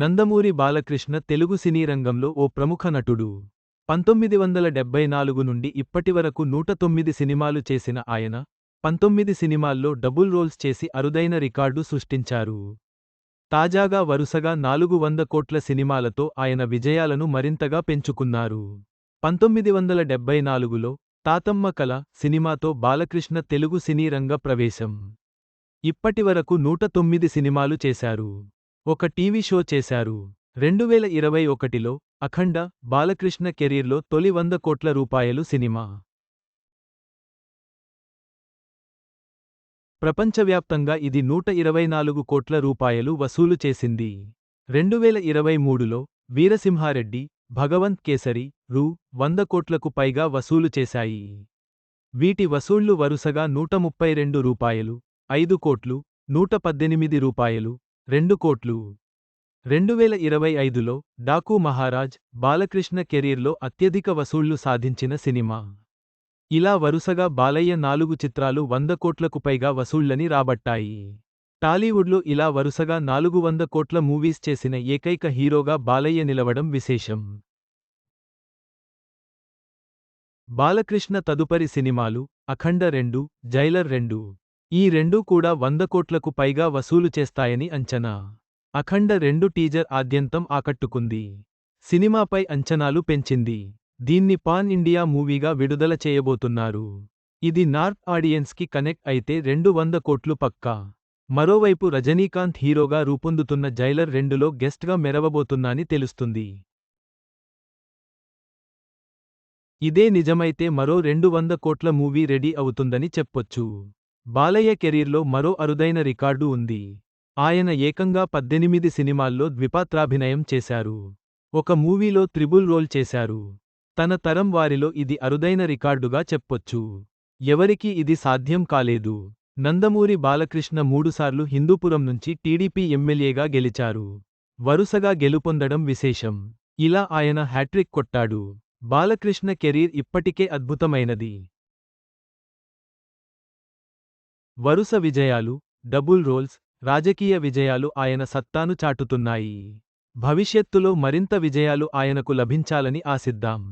నందమూరి బాలకృష్ణ తెలుగు సినీ రంగంలో ఓ ప్రముఖ నటుడు. పంతొమ్మిది వందల డెబ్బై నాలుగు నుండి ఇప్పటివరకు నూట తొమ్మిది సినిమాలు చేసిన ఆయన పంతొమ్మిది సినిమాల్లో డబుల్ రోల్స్ చేసి అరుదైన రికార్డు సృష్టించారు. తాజాగా వరుసగా నాలుగు వంద కోట్ల సినిమాలతో ఆయన విజయాలను మరింతగా పెంచుకున్నారు. పంతొమ్మిది వందల డెబ్బై నాలుగులో తాతమ్మ కల సినిమాతో బాలకృష్ణ తెలుగు సినీ రంగ ప్రవేశం. ఇప్పటివరకు నూట తొమ్మిది సినిమాలు చేశారు. ఒక టీవీ షో చేశారు. రెండువేల ఇరవై ఒకటిలో అఖండ బాలకృష్ణ కెరీర్లో తొలి వంద కోట్ల రూపాయలు సినిమా. ప్రపంచవ్యాప్తంగా ఇది నూట ఇరవై నాలుగు కోట్ల రూపాయలు వసూలు చేసింది. రెండువేల ఇరవై మూడులో వీరసింహారెడ్డి భగవంత్ కేసరి రూ. వంద కోట్లకు పైగా వసూలు చేశాయి. వీటి వసూళ్ళు వరుసగా నూట ముప్పై రెండు రూపాయలు ఐదు కోట్లు నూట పద్దెనిమిది రూపాయలు రెండు కోట్లు. రెండువేల ఇరవై ఐదులో డాకు మహారాజ్ బాలకృష్ణ కెరీర్లో అత్యధిక వసూళ్ళు సాధించిన సినిమా. ఇలా వరుసగా బాలయ్య నాలుగు చిత్రాలు వంద కోట్లకు పైగా వసూళ్ళని రాబట్టాయి. టాలీవుడ్లో ఇలా వరుసగా నాలుగు వంద కోట్ల మూవీస్ చేసిన ఏకైక హీరోగా బాలయ్య నిలవడం విశేషం. బాలకృష్ణ తదుపరి సినిమాలు అఖండ రెండు జైలర్ రెండు. ఈ రెండూ కూడా వంద కోట్లకు పైగా వసూలు చేస్తాయని అంచనా. అఖండ రెండు టీజర్ ఆద్యంతం ఆకట్టుకుంది. సినిమాపై అంచనాలు పెంచింది. దీన్ని పాన్ ఇండియా మూవీగా విడుదల చేయబోతున్నారు. ఇది నార్త్ ఆడియన్స్కి కనెక్ట్ అయితే రెండు వంద కోట్లు పక్కా. మరోవైపు రజనీకాంత్ హీరోగా రూపొందుతున్న జైలర్ రెండులో గెస్ట్గా మెరవబోతున్నాని తెలుస్తుంది. ఇదే నిజమైతే మరో రెండు వంద కోట్ల మూవీ రెడీ అవుతుందని చెప్పొచ్చు. బాలయ్య కెరీర్లో మరో అరుదైన రికార్డు ఉంది. ఆయన ఏకంగా పద్దెనిమిది సినిమాల్లో ద్విపాత్రాభినయం చేశారు. ఒక మూవీలో త్రిబుల్ రోల్ చేశారు. తన తరం వారిలో ఇది అరుదైన రికార్డుగా చెప్పొచ్చు. ఎవరికీ ఇది సాధ్యం కాలేదు. నందమూరి బాలకృష్ణ మూడుసార్లు హిందూపురం నుంచి టీడీపీ ఎమ్మెల్యేగా గెలిచారు. వరుసగా గెలుపొందడం విశేషం. ఇలా ఆయన హ్యాట్రిక్ కొట్టాడు. బాలకృష్ణ కెరీర్ ఇప్పటికే అద్భుతమైనది. వరుస విజయాలు డబుల్ రోల్స్ రాజకీయ విజయాలు ఆయన సత్తాను చాటుతున్నాయి. భవిష్యత్తులో మరింత విజయాలు ఆయనకు లభించాలని ఆశిద్దాం.